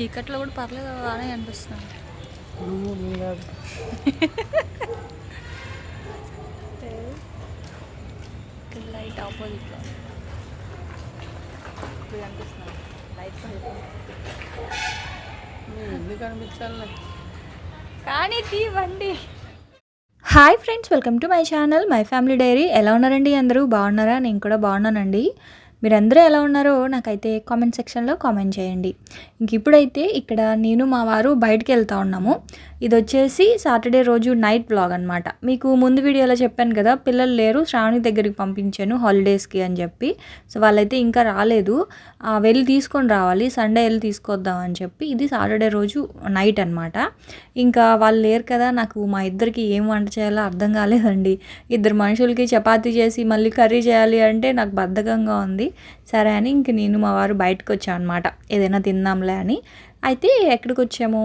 చీకట్లో కూడా పర్లేదు బాగానే అనిపిస్తుంది. లైట్ ఆపోజిట్లో ఇప్పుడు అనిపిస్తుంది. లైట్ నువ్వు ఎందుకు అనిపించాలి? కానీ తీ బండి hi friends welcome to my channel my family diary ఎలా ఉన్నారండి అందరూ? బాగున్నారా? నేను కూడా బాగున్నానండి. మీరందరూ ఎలా ఉన్నారో నాకైతే కామెంట్ సెక్షన్లో కామెంట్ చేయండి. ఇంక ఇప్పుడైతే ఇక్కడ నేను మా వారు బయటికి వెళ్తా ఉన్నాము. ఇది వచ్చేసి సాటర్డే రోజు నైట్ బ్లాగ్ అనమాట మీకు ముందు వీడియోలో చెప్పాను కదా పిల్లలు లేరు శ్రావణి దగ్గరికి పంపించాను హాలిడేస్కి అని చెప్పి. సో వాళ్ళైతే ఇంకా రాలేదు. వెళ్ళి తీసుకొని రావాలి సండే వెళ్ళి తీసుకొద్దాం అని చెప్పి. ఇది సాటర్డే రోజు నైట్ అనమాట ఇంకా వాళ్ళు లేరు కదా నాకు మా ఇద్దరికి ఏం వంట చేయాలో అర్థం కాలేదండి. ఇద్దరు మనుషులకి చపాతీ చేసి మళ్ళీ కర్రీ చేయాలి అంటే నాకు బద్ధకంగా ఉంది. సరే అని ఇంక నేను మా వారు బయటకు వచ్చాను అనమాట ఏదైనా తిందాంలే అని. అయితే ఎక్కడికి వచ్చాము?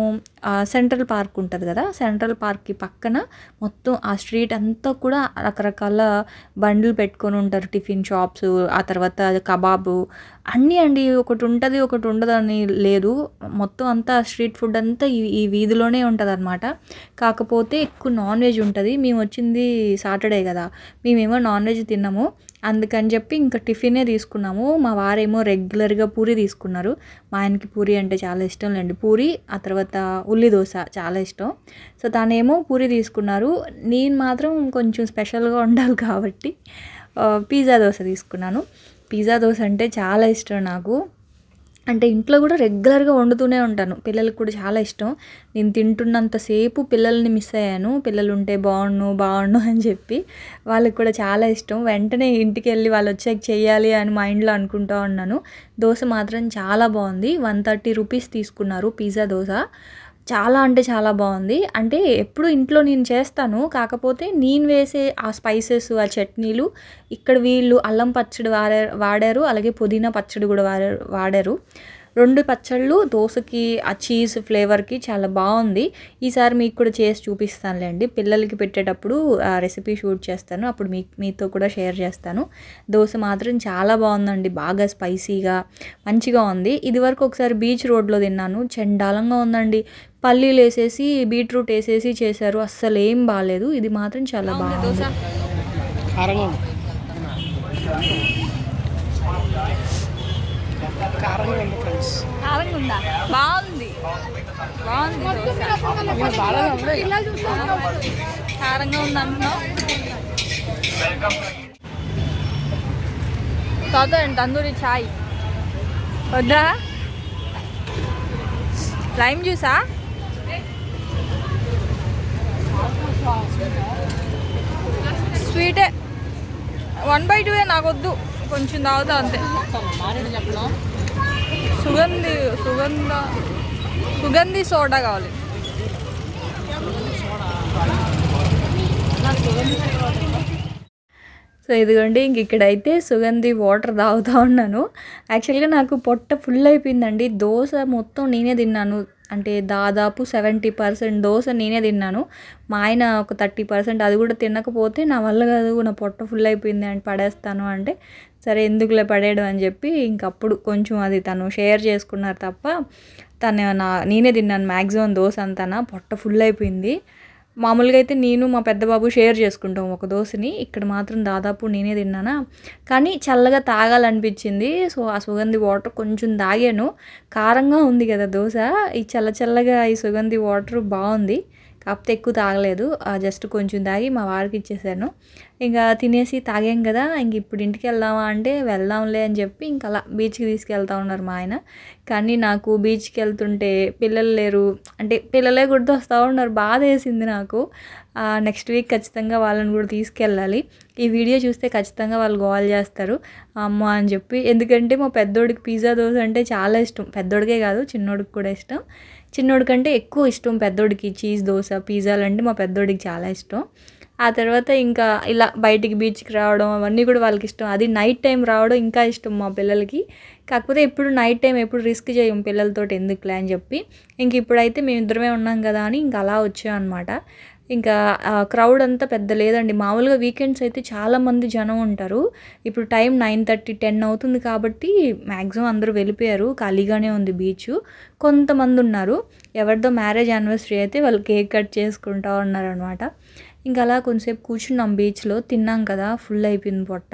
సెంట్రల్ పార్క్ ఉంటుంది కదా? సెంట్రల్ పార్క్కి పక్కన మొత్తం ఆ స్ట్రీట్ అంతా కూడా రకరకాల బండ్లు పెట్టుకొని ఉంటారు. టిఫిన్ షాప్స్ ఆ తర్వాత కబాబు అన్నీ అండి. ఒకటి ఉంటుంది ఒకటి ఉండదని లేదు. మొత్తం అంతా స్ట్రీట్ ఫుడ్ అంతా ఈ ఈ వీధిలోనే ఉంటుంది అనమాట కాకపోతే ఎక్కువ నాన్ వెజ్ ఉంటుంది. మేము వచ్చింది సాటర్డే కదా? మేమేమో నాన్ వెజ్ తిన్నాము. అందుకని చెప్పి ఇంకా టిఫినే తీసుకున్నాము. మా వారేమో రెగ్యులర్గా పూరి తీసుకున్నారు. మా ఆయనకి పూరి అంటే చాలా ఇష్టం లేండి. పూరి ఆ తర్వాత ఉల్లి దోశ చాలా ఇష్టం. సో తనేమో పూరి తీసుకున్నారు. నేను మాత్రం కొంచెం స్పెషల్గా ఉండాలి కాబట్టి పిజ్జా దోశ తీసుకున్నాను. పిజ్జా దోశ అంటే చాలా ఇష్టం నాకు. అంటే ఇంట్లో కూడా రెగ్యులర్గా వండుతూనే ఉంటాను. పిల్లలకు కూడా చాలా ఇష్టం. నేను తింటున్నంతసేపు పిల్లల్ని మిస్ అయ్యాను. పిల్లలు ఉంటే బాగుండు బాగుండు అని చెప్పి వాళ్ళకి కూడా చాలా ఇష్టం. వెంటనే ఇంటికి వెళ్ళి వాళ్ళు వచ్చాక చేయాలి అని మైండ్లో అనుకుంటూ ఉన్నాను. దోశ మాత్రం చాలా బాగుంది వన్ థర్టీ రూపీస్ తీసుకున్నారు పిజ్జా దోశ. చాలా అంటే చాలా బాగుంది. అంటే ఎప్పుడు ఇంట్లో నేను చేస్తాను. కాకపోతే నేను వేసే ఆ స్పైసెస్ ఆ చట్నీలు ఇక్కడ వీళ్ళు అల్లం పచ్చడి వాడా వాడారు. అలాగే పుదీనా పచ్చడి కూడా వాడారు వాడారు. రెండు పచ్చళ్ళు దోశకి ఆ చీజ్ ఫ్లేవర్కి చాలా బాగుంది. ఈసారి మీకు కూడా చేసి చూపిస్తానులేండి. పిల్లలకి పెట్టేటప్పుడు ఆ రెసిపీ షూట్ చేస్తాను. అప్పుడు మీ మీతో కూడా షేర్ చేస్తాను. దోశ మాత్రం చాలా బాగుందండి. బాగా స్పైసీగా మంచిగా ఉంది. ఇదివరకు ఒకసారి బీచ్ రోడ్లో తిన్నాను. చండాలంగా ఉందండి. పల్లీలు వేసేసి బీట్రూట్ వేసేసి చేశారు. అస్సలు ఏం బాగాలేదు ఇది మాత్రం చాలా బాగుంది. బాగుంది. బాగుంది దోశ. బాగా ఉంది కారంగా ఉంది అంటున్నావు తర్వాత తందూరి చాయ్. వద్దా? లైమ్ జ్యూసా? స్వీటే. వన్ బై టూ నాకు వద్దు కొంచెం తాగుతా అంతే. సుగంధి సుగంధ సుగంధి సోడా కావాలి. సో ఇదిగోండి ఇంక ఇక్కడైతే సుగంధి వాటర్ తాగుతూ ఉన్నాను. యాక్చువల్గా నాకు పొట్ట ఫుల్ అయిపోయిందండి. దోశ మొత్తం నేనే తిన్నాను. అంటే దాదాపు సెవెంటీ పర్సెంట్ దోశ నేనే తిన్నాను. మా ఆయన ఒక థర్టీ పర్సెంట్ అది కూడా తినకపోతే నా వల్ల కాదు నా పొట్ట ఫుల్ అయిపోయింది అని పడేస్తాను అంటే సరే ఎందుకులే పడేయడం అని చెప్పి ఇంకప్పుడు కొంచెం అది తను షేర్ చేసుకున్నారు తప్ప తను నా నేనే తిన్నాను మ్యాక్సిమం దోశ అంతా పొట్ట ఫుల్ అయిపోయింది. మామూలుగా అయితే నేను మా పెద్ద బాబు షేర్ చేసుకుంటాం ఒక దోశని. ఇక్కడ మాత్రం దాదాపు నేనే తిన్నానా. కానీ చల్లగా తాగాలనిపించింది. సో ఆ సుగంధి వాటర్ కొంచెం తాగాను. కారంగా ఉంది కదా దోశ. ఈ చల్ల చల్లగా ఈ సుగంధి వాటర్ బాగుంది. కాకపోతే ఎక్కువ తాగలేదు. జస్ట్ కొంచెం తాగి మా వారికి ఇచ్చేసాను. ఇంకా తినేసి తాగాం కదా ఇంక ఇప్పుడు ఇంటికి వెళ్దామా అంటే వెళ్దాంలే అని చెప్పి ఇంకా అలా బీచ్కి తీసుకెళ్తా ఉన్నారు మా ఆయన. కానీ నాకు బీచ్కి వెళ్తుంటే పిల్లలు లేరు. అంటే పిల్లలే గుర్తొస్తూ ఉన్నారు. బాధ వేసింది నాకు. నెక్స్ట్ వీక్ ఖచ్చితంగా వాళ్ళని కూడా తీసుకెళ్ళాలి. ఈ వీడియో చూస్తే ఖచ్చితంగా వాళ్ళు గోల్ చేస్తారు. అమ్మ అని చెప్పి. ఎందుకంటే మా పెద్దోడికి పిజ్జా దోశ అంటే చాలా ఇష్టం. పెద్దోడికే కాదు చిన్నోడికి కూడా ఇష్టం. చిన్నోడి కంటే ఎక్కువ ఇష్టం పెద్దోడికి చీజ్ దోశ పిజ్జాలు అంటే మా పెద్దోడికి చాలా ఇష్టం. ఆ తర్వాత ఇంకా ఇలా బయటికి బీచ్కి రావడం అవన్నీ కూడా వాళ్ళకి ఇష్టం. అది నైట్ టైం రావడం ఇంకా ఇష్టం మా పిల్లలకి. కాకపోతే ఎప్పుడు నైట్ టైం ఎప్పుడు రిస్క్ చేయం పిల్లలతో ఎందుకులే అని చెప్పి. ఇంక ఇప్పుడైతే మేము ఇద్దరమే ఉన్నాం కదా అని ఇంకా అలా వచ్చాం అనమాట ఇంకా క్రౌడ్ అంతా పెద్ద లేదండి. మామూలుగా వీకెండ్స్ అయితే చాలామంది జనం ఉంటారు. ఇప్పుడు టైం నైన్ థర్టీ టెన్ అవుతుంది కాబట్టి మ్యాక్సిమం అందరూ వెళ్ళిపోయారు. ఖాళీగానే ఉంది బీచ్ కొంతమంది ఉన్నారు. ఎవరిదో మ్యారేజ్ యానివర్సరీ అయితే వాళ్ళు కేక్ కట్ చేసుకుంటా ఉన్నారనమాట ఇంకా అలా కొంచెంసేపు కూర్చున్నాం బీచ్లో తిన్నాం కదా. ఫుల్ అయిపోయింది పొట్ట.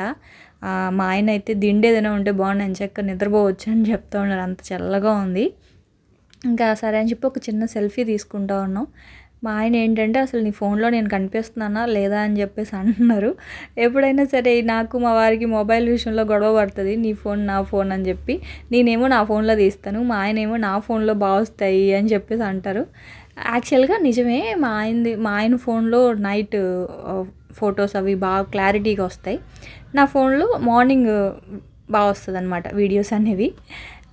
మా ఆయన అయితే దిండేదైనా ఉంటే బాగుండు. చెక్క నిద్రపోవచ్చు అని చెప్తా ఉన్నారు. అంత చల్లగా ఉంది. ఇంకా సరే అని చెప్పి ఒక చిన్న సెల్ఫీ తీసుకుంటా ఉన్నాం. మా ఆయన ఏంటంటే అసలు నీ ఫోన్లో నేను కనిపిస్తున్నానా? లేదా? అని చెప్పేసి అంటున్నారు ఎప్పుడైనా సరే నాకు మా వారికి మొబైల్ విషయంలో గొడవ పడుతుంది. నీ ఫోన్ నా ఫోన్ అని చెప్పి నేనేమో నా ఫోన్లో తీస్తాను. మా ఆయన ఏమో నా ఫోన్లో బాగా వస్తాయి అని చెప్పేసి అంటారు. యాక్చువల్గా నిజమే మా ఆయనది మా ఆయన ఫోన్లో నైట్ ఫొటోస్ అవి బాగా క్లారిటీగా వస్తాయి. నా ఫోన్లో మార్నింగ్ బాగా వస్తుంది అనమాట వీడియోస్ అనేవి.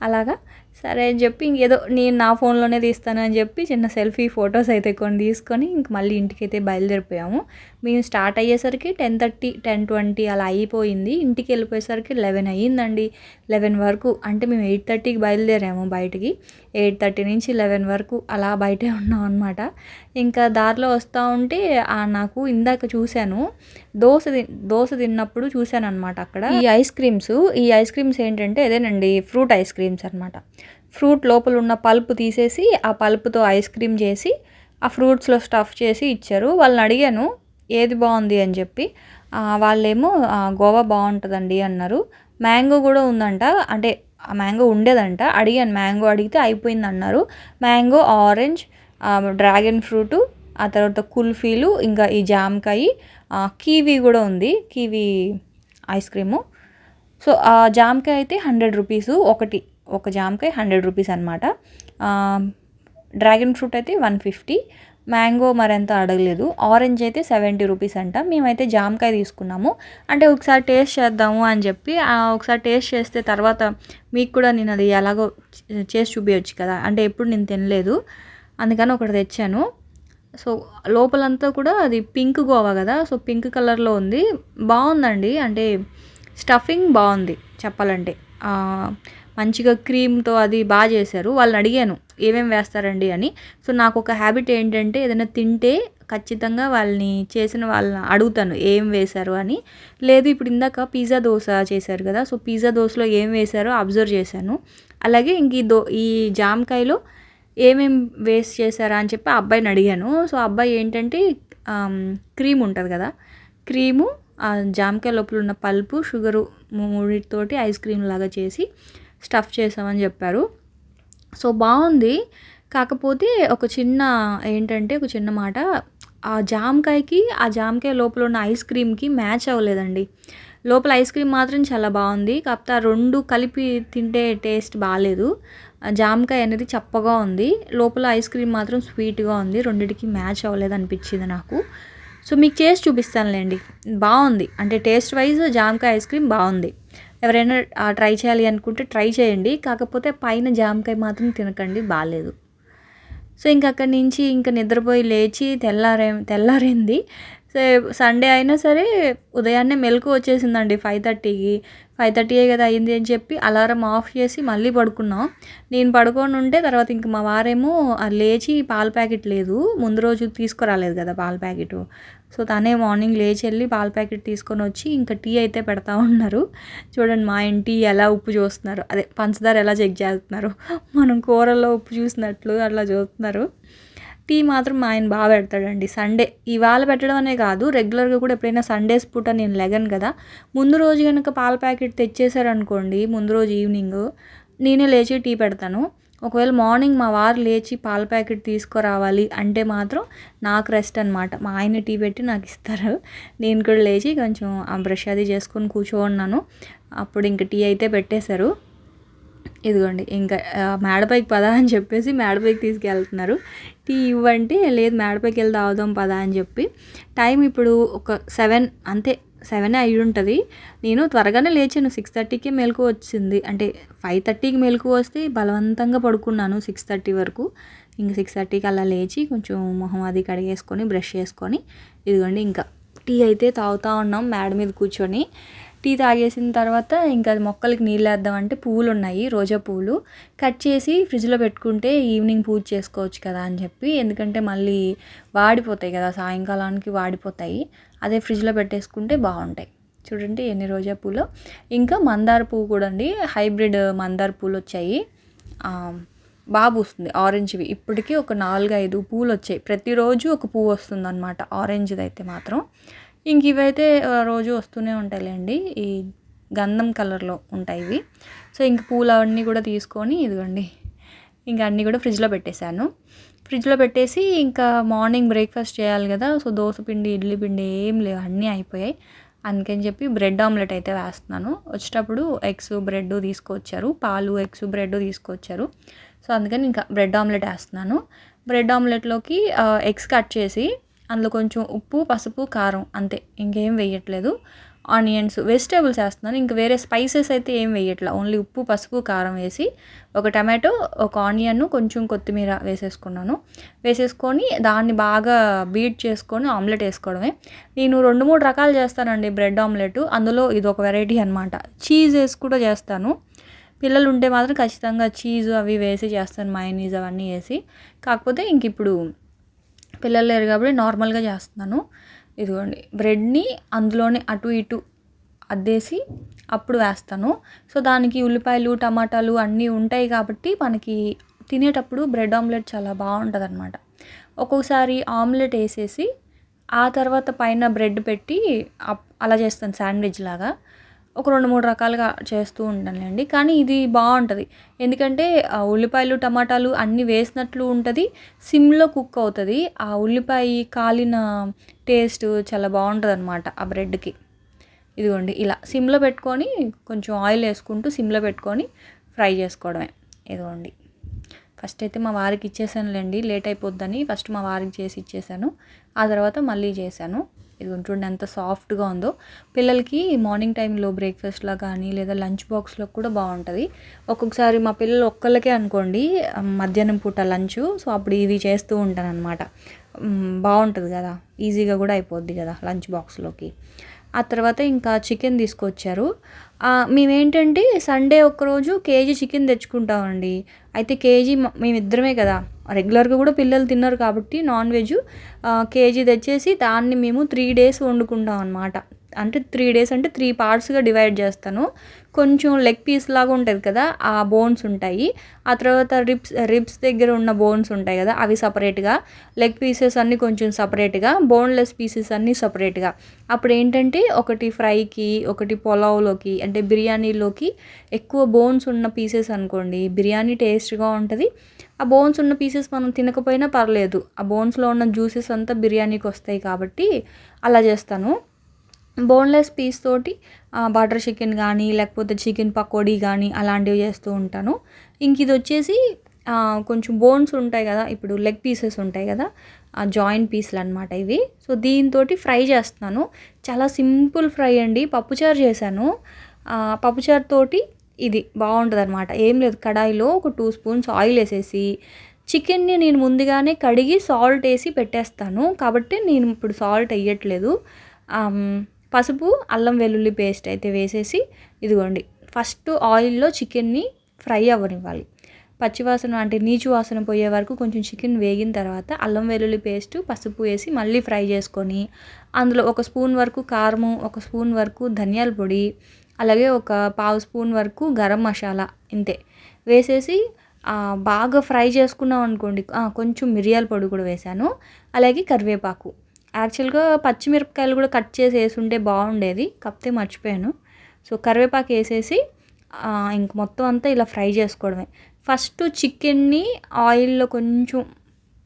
అలాగా? సరే అని చెప్పి ఇంకేదో నేను నా ఫోన్లోనే తీస్తాను అని చెప్పి చిన్న సెల్ఫీ ఫొటోస్ అయితే కొన్ని తీసుకొని ఇంక మళ్ళీ ఇంటికి అయితే బయలుదేరిపోయాము. మేము స్టార్ట్ అయ్యేసరికి టెన్ థర్టీ టెన్ ట్వంటీ అలా అయిపోయింది. ఇంటికి వెళ్ళిపోయేసరికి లెవెన్ అయ్యిందండి. లెవెన్ వరకు అంటే మేము ఎయిట్ థర్టీకి బయలుదేరాము బయటికి. ఎయిట్ థర్టీ నుంచి లెవెన్ వరకు అలా బయటే ఉన్నాం అనమాట ఇంకా దారిలో వస్తూ ఉంటే నాకు ఇందాక చూశాను. దోశ దోశ తిన్నప్పుడు చూశాను అనమాట అక్కడ. ఈ ఐస్ క్రీమ్స్ ఈ ఐస్ క్రీమ్స్ ఏంటంటే అదేనండి ఫ్రూట్ ఐస్ క్రీమ్స్ అనమాట ఫ్రూట్ లోపల ఉన్న పల్ప్ తీసేసి ఆ పల్ప్తో ఐస్ క్రీమ్ చేసి ఆ ఫ్రూట్స్లో స్టఫ్ చేసి ఇచ్చారు. వాళ్ళని అడిగాను ఏది బాగుంది? అని చెప్పి. వాళ్ళేమో గోవా బాగుంటుందండి అన్నారు. మ్యాంగో కూడా ఉందంట. అంటే ఆ మ్యాంగో ఉండేదంట. అడిగాను మ్యాంగో అడిగితే అయిపోయింది అన్నారు. మ్యాంగో ఆరెంజ్ డ్రాగన్ ఫ్రూటు ఆ తర్వాత కుల్ఫీలు ఇంకా ఈ జామకాయ కీవీ కూడా ఉంది. Kiwi ice cream. సో ఆ జామకాయ అయితే హండ్రెడ్ రూపీస్ ఒకటి. ఒక జామకాయ హండ్రెడ్ రూపీస్ అనమాట డ్రాగన్ ఫ్రూట్ అయితే వన్ ఫిఫ్టీ. మ్యాంగో మరెంత అడగలేదు. ఆరెంజ్ అయితే సెవెంటీ రూపీస్ అంట. మేమైతే జామకాయ తీసుకున్నాము. అంటే ఒకసారి టేస్ట్ చేద్దాము అని చెప్పి ఒకసారి టేస్ట్ చేస్తే తర్వాత మీకు కూడా నేను అది ఎలాగో చేసి చూపించచ్చు కదా. అంటే ఎప్పుడు నేను తినలేదు. అందుకని ఒకటి తెచ్చాను. సో లోపలంతా కూడా అది పింక్ గోవా కదా. సో పింక్ కలర్లో ఉంది. బాగుందండి. అంటే స్టఫింగ్ బాగుంది చెప్పాలంటే. మంచిగా క్రీమ్తో అది బాగా చేశారు. వాళ్ళని అడిగాను ఏమేమి వేస్తారండి? అని. సో నాకు ఒక హ్యాబిట్ ఏంటంటే ఏదైనా తింటే ఖచ్చితంగా వాళ్ళని చేసిన వాళ్ళని అడుగుతాను ఏం వేశారు? అని. లేదు ఇప్పుడు ఇందాక పిజ్జా దోశ చేశారు కదా సో పిజ్జా దోశలో ఏం వేశారో అబ్జర్వ్ చేశాను. అలాగే ఇంక ఈ దో ఈ జామకాయలో ఏమేం వేస్ట్ చేశారా అని చెప్పి అబ్బాయిని అడిగాను. సో అబ్బాయి ఏంటంటే క్రీమ్ ఉంటుంది కదా క్రీము జామకాయ లోపల ఉన్న పల్పు షుగరు మూడితోటి ఐస్ క్రీమ్ లాగా చేసి స్టఫ్ చేసామని చెప్పారు. సో బాగుంది. కాకపోతే ఒక చిన్న ఏంటంటే ఒక చిన్న మాట. ఆ జామకాయకి ఆ జామకాయ లోపల ఉన్న ఐస్ క్రీమ్కి మ్యాచ్ అవ్వలేదండి. లోపల ఐస్ క్రీమ్ మాత్రం చాలా బాగుంది. కాకపోతే ఆ రెండు కలిపి తింటే టేస్ట్ బాగాలేదు జామకాయ అనేది చప్పగా ఉంది. లోపల ఐస్ క్రీమ్ మాత్రం స్వీట్గా ఉంది. రెండిటికి మ్యాచ్ అవ్వలేదు అనిపించింది నాకు. సో మీకు చేసి చూపిస్తానులేండి. బాగుంది. అంటే టేస్ట్ వైజ్ జామకాయ ఐస్ క్రీమ్ బాగుంది. ఎవరైనా ట్రై చేయాలి అనుకుంటే ట్రై చేయండి. కాకపోతే పైన జామకాయ మాత్రం తినకండి బాగాలేదు. సో ఇంక అక్కడి నుంచి ఇంకా నిద్రపోయి లేచి తెల్లారే తెల్లారింది. సో సండే అయినా సరే ఉదయాన్నే మెలకు వచ్చేసిందండి ఫైవ్ థర్టీకి. ఫైవ్ థర్టీయే కదా అయింది అని చెప్పి అలారం ఆఫ్ చేసి మళ్ళీ పడుకున్నాం. నేను పడుకొని ఉంటే తర్వాత ఇంక మా వారేమో లేచి పాల ప్యాకెట్ లేదు ముందు రోజు తీసుకురాలేదు కదా పాల ప్యాకెట్. సో తనే మార్నింగ్ లేచి వెళ్ళి పాల ప్యాకెట్ తీసుకొని వచ్చి ఇంకా టీ అయితే పెడతా ఉన్నారు. చూడండి మా ఇంటి ఎలా ఉప్పు చూస్తున్నారు. అదే పంచదార ఎలా చెక్ చేస్తున్నారు. మనం కూరల్లో ఉప్పు చూసినట్లు అట్లా చూస్తున్నారు. టీ మాత్రం మా ఆయన బాగా పెడతాడండి. సండే ఇవాళ పెట్టడం అనే కాదు రెగ్యులర్గా కూడా ఎప్పుడైనా సండేస్ పూట నేను లెగను కదా. ముందు రోజు కనుక పాల ప్యాకెట్ తెచ్చేసారనుకోండి ముందు రోజు ఈవినింగ్ నేనే లేచి టీ పెడతాను. ఒకవేళ మార్నింగ్ మా వారు లేచి పాల ప్యాకెట్ తీసుకురావాలి అంటే మాత్రం నాకు రెస్ట్ అనమాట మా ఆయన టీ పెట్టి నాకు ఇస్తారు. నేను కూడా లేచి కొంచెం బ్రష్ అది చేసుకొని కూర్చోన్నాను. అప్పుడు ఇంక టీ అయితే పెట్టేశారు. ఇదిగోండి ఇంకా మేడపైకి పదా అని చెప్పేసి మేడపైకి తీసుకెళ్తున్నారు. టీ ఇవ్వంటే లేదు మేడపైకి వెళ్ళి తాగుదాం పదా అని చెప్పి. టైం ఇప్పుడు ఒక సెవెన్ అంతే సెవెన్ అయి ఉంటుంది నేను త్వరగానే లేచాను సిక్స్ థర్టీకే మెలకు వచ్చింది. అంటే ఫైవ్ థర్టీకి మెలకు వస్తే బలవంతంగా పడుకున్నాను సిక్స్ థర్టీ వరకు. ఇంక సిక్స్ థర్టీకి అలా లేచి కొంచెం మొహం అది కడిగేసుకొని బ్రష్ చేసుకొని ఇదిగోండి ఇంకా టీ అయితే తాగుతూ ఉన్నాం మేడ మీద కూర్చొని. టీ తాగేసిన తర్వాత ఇంకా అది మొక్కలకి నీళ్ళు వేద్దామంటే పువ్వులు ఉన్నాయి రోజా పువ్వులు. కట్ చేసి ఫ్రిడ్జ్లో పెట్టుకుంటే ఈవినింగ్ పూజ చేసుకోవచ్చు కదా అని చెప్పి ఎందుకంటే మళ్ళీ వాడిపోతాయి కదా సాయంకాలానికి వాడిపోతాయి. అదే ఫ్రిడ్జ్లో పెట్టేసుకుంటే బాగుంటాయి. చూడండి ఎన్ని రోజా పూలు ఇంకా మందార పువ్వు కూడా అండి హైబ్రిడ్ మందార పూలు వచ్చాయి. బాగా పూస్తుంది ఆరెంజ్వి. ఇప్పటికీ ఒక నాలుగు ఐదు పూలు వచ్చాయి. ప్రతిరోజు ఒక పువ్వు వస్తుంది అనమాట ఆరెంజ్ది అయితే మాత్రం. ఇంక ఇవైతే రోజు వస్తూనే ఉంటాయిలేండి. ఈ గంధం కలర్లో ఉంటాయి ఇవి. సో ఇంక పూలు అవన్నీ కూడా తీసుకొని ఇదిగోండి. ఇంక అన్నీ కూడా ఫ్రిడ్జ్లో పెట్టేశాను. ఫ్రిడ్జ్లో పెట్టేసి ఇంకా మార్నింగ్ బ్రేక్ఫాస్ట్ చేయాలి కదా సో దోశ పిండి ఇడ్లీ పిండి ఏం లేవు అన్నీ అయిపోయాయి. అందుకని చెప్పి బ్రెడ్ ఆమ్లెట్ అయితే వేస్తున్నాను. వచ్చేటప్పుడు ఎగ్స్ బ్రెడ్ తీసుకొచ్చారు. పాలు ఎగ్స్ బ్రెడ్ తీసుకొచ్చారు. సో అందుకని ఇంకా బ్రెడ్ ఆమ్లెట్ వేస్తున్నాను. బ్రెడ్ ఆమ్లెట్లోకి ఎగ్స్ కట్ చేసి అందులో కొంచెం ఉప్పు పసుపు కారం అంతే. ఇంకేం వేయట్లేదు. ఆనియన్స్ వెజిటేబుల్స్ వేస్తున్నాను. ఇంక వేరే స్పైసెస్ అయితే ఏం వేయట్లా. ఓన్లీ ఉప్పు పసుపు కారం వేసి ఒక టమాటో ఒక ఆనియన్ కొంచెం కొత్తిమీర వేసేసుకున్నాను. వేసేసుకొని దాన్ని బాగా బీట్ చేసుకొని ఆమ్లెట్ వేసుకోవడమే. నేను రెండు మూడు రకాలు చేస్తానండి బ్రెడ్ ఆమ్లెట్. అందులో ఇది ఒక వెరైటీ అనమాట చీజ్ వేసి కూడా చేస్తాను. పిల్లలు ఉంటే మాత్రం ఖచ్చితంగా చీజ్ అవి వేసి చేస్తాను. మైనీస్ అవన్నీ వేసి. కాకపోతే ఇంక ఇప్పుడు పిల్లలు లేరు కాబట్టి నార్మల్గా చేస్తున్నాను. ఇదిగోండి బ్రెడ్ని అందులోనే అటు ఇటు అద్దేసి అప్పుడు వేస్తాను. సో దానికి ఉల్లిపాయలు టమాటాలు అన్నీ ఉంటాయి కాబట్టి మనకి తినేటప్పుడు బ్రెడ్ ఆమ్లెట్ చాలా బాగుంటుంది అనమాట ఒక్కొక్కసారి ఆమ్లెట్ వేసేసి ఆ తర్వాత పైన బ్రెడ్ పెట్టి అప్- అలా చేస్తాను శాండ్విచ్ లాగా. ఒక రెండు మూడు రకాలుగా చేస్తూ ఉంటానులేండి కానీ ఇది బాగుంటుంది. ఎందుకంటే ఆ ఉల్లిపాయలు టమాటాలు అన్నీ వేసినట్లు ఉంటుంది. సిమ్లో కుక్ అవుతుంది. ఆ ఉల్లిపాయ కాలిన టేస్ట్ చాలా బాగుంటుంది అనమాట ఆ బ్రెడ్కి. ఇదిగోండి ఇలా సిమ్లో పెట్టుకొని కొంచెం ఆయిల్ వేసుకుంటూ సిమ్లో పెట్టుకొని ఫ్రై చేసుకోవడమే. ఇదిగోండి. ఫస్ట్ అయితే మా వారికి ఇచ్చేసానులేండి. లేట్ అయిపోద్దని ఫస్ట్ మా వారికి చేసి ఇచ్చేసాను. ఆ తర్వాత మళ్ళీ చేశాను. ఇది చూడండి ఎంత సాఫ్ట్గా ఉందో. పిల్లలకి మార్నింగ్ టైంలో బ్రేక్ఫాస్ట్లో కానీ లేదా లంచ్ బాక్స్లో కూడా బాగుంటుంది. ఒక్కొక్కసారి మా పిల్లలు ఒక్కళ్ళకే అనుకోండి మధ్యాహ్నం పూట లంచ్. సో అప్పుడు ఇవి చేస్తూ ఉంటాను అనమాట బాగుంటుంది కదా ఈజీగా కూడా అయిపోద్ది కదా లంచ్ బాక్స్లోకి. ఆ తర్వాత ఇంకా చికెన్ తీసుకొచ్చారు. మేమేంటంటే సండే ఒక్కరోజు కేజీ చికెన్ తెచ్చుకుంటామండి. అయితే కేజీ మేమిద్దరమే కదా రెగ్యులర్గా కూడా పిల్లలు తిన్నారు కాబట్టి నాన్ వెజ్ కేజీ తెచ్చేసి దాన్ని మేము త్రీ డేస్ వండుకుంటాం అనమాట అంటే త్రీ డేస్ అంటే త్రీ పార్ట్స్గా డివైడ్ చేస్తాను. కొంచెం లెగ్ పీస్ లాగా ఉంటుంది కదా ఆ బోన్స్ ఉంటాయి. ఆ తర్వాత రిబ్స్ రిబ్స్ దగ్గర ఉన్న బోన్స్ ఉంటాయి కదా అవి సపరేట్గా. లెగ్ పీసెస్ అన్నీ కొంచెం సపరేట్గా బోన్లెస్ పీసెస్ అన్నీ సపరేట్గా. అప్పుడు ఏంటంటే ఒకటి ఫ్రైకి ఒకటి పులావ్లోకి అంటే బిర్యానీలోకి ఎక్కువ బోన్స్ ఉన్న పీసెస్ అనుకోండి బిర్యానీ టేస్ట్గా ఉంటుంది. ఆ బోన్స్ ఉన్న పీసెస్ మనం తినకపోయినా పర్లేదు. ఆ బోన్స్లో ఉన్న జ్యూసెస్ అంతా బిర్యానీకి వస్తాయి కాబట్టి అలా చేస్తాను. బోన్లెస్ పీస్ తోటి బటర్ చికెన్ కానీ లేకపోతే చికెన్ పకోడీ కానీ అలాంటివి చేస్తూ ఉంటాను. ఇంక ఇది వచ్చేసి కొంచెం బోన్స్ ఉంటాయి కదా ఇప్పుడు లెగ్ పీసెస్ ఉంటాయి కదా ఆ జాయింట్ పీసులు అనమాట ఇవి. సో దీంతో ఫ్రై చేస్తున్నాను. చాలా సింపుల్ ఫ్రై అండి. పప్పుచారు చేశాను. పప్పుచారు తోటి ఇది బాగుంటుంది అనమాట ఏం లేదు కడాయిలో ఒక టూ స్పూన్స్ ఆయిల్ వేసేసి చికెన్ని నేను ముందుగానే కడిగి సాల్ట్ వేసి పెట్టేస్తాను. కాబట్టి నేను ఇప్పుడు సాల్ట్ వేయట్లేదు. పసుపు అల్లం వెల్లుల్లి పేస్ట్ అయితే వేసేసి ఇదిగోండి. ఫస్ట్ ఆయిల్లో చికెన్ని ఫ్రై అవ్వనివ్వాలి. పచ్చివాసన అంటే నీచు వాసన పోయే వరకు కొంచెం చికెన్ వేగిన తర్వాత అల్లం వెల్లుల్లి పేస్ట్ పసుపు వేసి మళ్ళీ ఫ్రై చేసుకొని అందులో ఒక స్పూన్ వరకు కారము ఒక స్పూన్ వరకు ధనియాల పొడి అలాగే ఒక పావు స్పూన్ వరకు గరం మసాలా ఇంతే. వేసేసి బాగా ఫ్రై చేసుకున్నాం అనుకోండి. కొంచెం మిరియాల పొడి కూడా వేశాను అలాగే కరివేపాకు. యాక్చువల్గా పచ్చిమిరపకాయలు కూడా కట్ చేసి వేసుంటే బాగుండేది. కప్తే మర్చిపోయాను. సో కరివేపాకు వేసేసి ఇంక మొత్తం అంతా ఇలా ఫ్రై చేసుకోవడమే. ఫస్ట్ చికెన్ని ఆయిల్లో కొంచెం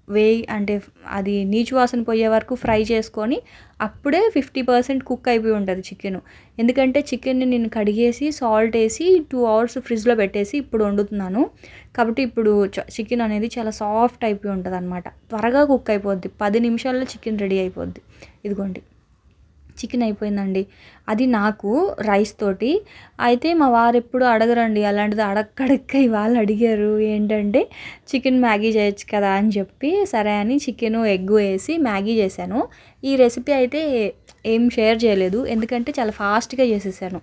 వేయి అంటే అది నీచు వాసన పోయే వరకు ఫ్రై చేసుకొని అప్పుడే ఫిఫ్టీ పర్సెంట్ కుక్ అయిపోయి ఉంటుంది చికెన్. ఎందుకంటే చికెన్ని నేను కడిగేసి సాల్ట్ వేసి టూ అవర్స్ ఫ్రిడ్జ్లో పెట్టేసి ఇప్పుడు వండుతున్నాను. కాబట్టి ఇప్పుడు చికెన్ అనేది చాలా సాఫ్ట్ అయిపోయి ఉంటుంది అనమాట త్వరగా కుక్ అయిపోద్ది. పది నిమిషాల్లో చికెన్ రెడీ అయిపోద్ది. ఇదిగోండి. చికెన్ అయిపోయిందండి. అది నాకు రైస్ తోటి. అయితే మా వారు ఎప్పుడు అడగరండి అలాంటిది అడక్కడక్క వాళ్ళు అడిగారు ఏంటంటే చికెన్ మ్యాగీ చేయొచ్చు కదా అని చెప్పి సరే అని చికెన్ ఎగ్ వేసి మ్యాగీ చేశాను. ఈ రెసిపీ అయితే ఏం షేర్ చేయలేదు ఎందుకంటే చాలా ఫాస్ట్గా చేసేసాను.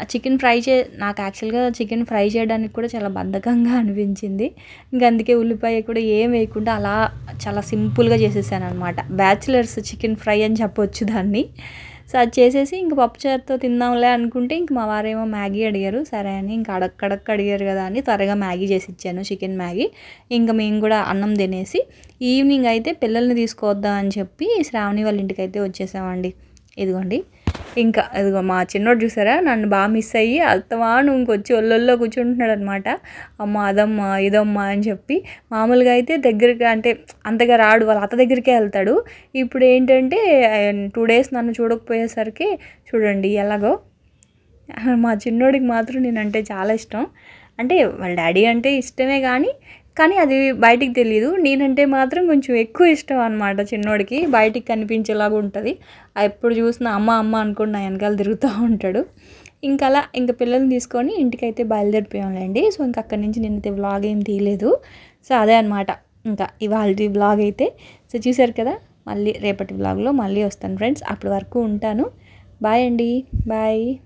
ఆ చికెన్ ఫ్రై చే నాకు యాక్చువల్గా చికెన్ ఫ్రై చేయడానికి కూడా చాలా బద్ధకంగా అనిపించింది. ఇంక అందుకే ఉల్లిపాయ కూడా ఏం వేయకుండా అలా చాలా సింపుల్గా చేసేసాను అనమాట బ్యాచిలర్స్ చికెన్ ఫ్రై అని చెప్పొచ్చు దాన్ని. సో అది చేసేసి ఇంక పప్పుచారుతో తిందాంలే అనుకుంటే ఇంక మా వారేమో మ్యాగీ అడిగారు. సరే అని ఇంక అడక్కడక్క అడిగారు కదా అని త్వరగా మ్యాగీ చేసి ఇచ్చాను చికెన్ మ్యాగీ. ఇంకా మేము కూడా అన్నం తినేసి ఈవినింగ్ అయితే పిల్లల్ని తీసుకొద్దాం అని చెప్పి శ్రావణి వాళ్ళ ఇంటికి అయితే వచ్చేసామండి. ఇదిగోండి. ఇంకా ఇదిగో మా చిన్నోడు చూసారా? నన్ను బాగా మిస్ అయ్యి అత్తమాను ఇంకొచ్చి ఒళ్ళొల్లో కూర్చుంటున్నాడు అనమాట అమ్మ అదమ్మా ఇదమ్మా అని చెప్పి మామూలుగా అయితే దగ్గరికి అంటే అంతగా రాడు. వాళ్ళ అత్త దగ్గరికే వెళ్తాడు. ఇప్పుడు ఏంటంటే టూ డేస్ నన్ను చూడకపోయేసరికి చూడండి ఎలాగో మా చిన్నోడికి మాత్రం నేనంటే చాలా ఇష్టం. అంటే వాళ్ళ డాడీ అంటే ఇష్టమే కానీ కానీ అది బయటికి తెలియదు నేనంటే మాత్రం కొంచెం ఎక్కువ ఇష్టం అనమాట చిన్నోడికి. బయటికి కనిపించేలాగా ఉంటుంది. ఎప్పుడు చూసినా అమ్మ అమ్మ అనుకుని నా వెనకాల తిరుగుతూ ఉంటాడు. ఇంకా అలా ఇంకా పిల్లల్ని తీసుకొని ఇంటికైతే బయలుదేరిపోయాంలేండి. సో ఇంకా అక్కడి నుంచి నిన్నైతే వ్లాగ్ ఏం తీయలేదు. సో అదే అనమాట ఇంకా ఇవాళ వ్లాగ్ అయితే. సో చూసారు కదా? మళ్ళీ రేపటి వ్లాగ్లో మళ్ళీ వస్తాను ఫ్రెండ్స్. అప్పటి వరకు ఉంటాను. బాయ్ అండి. బాయ్.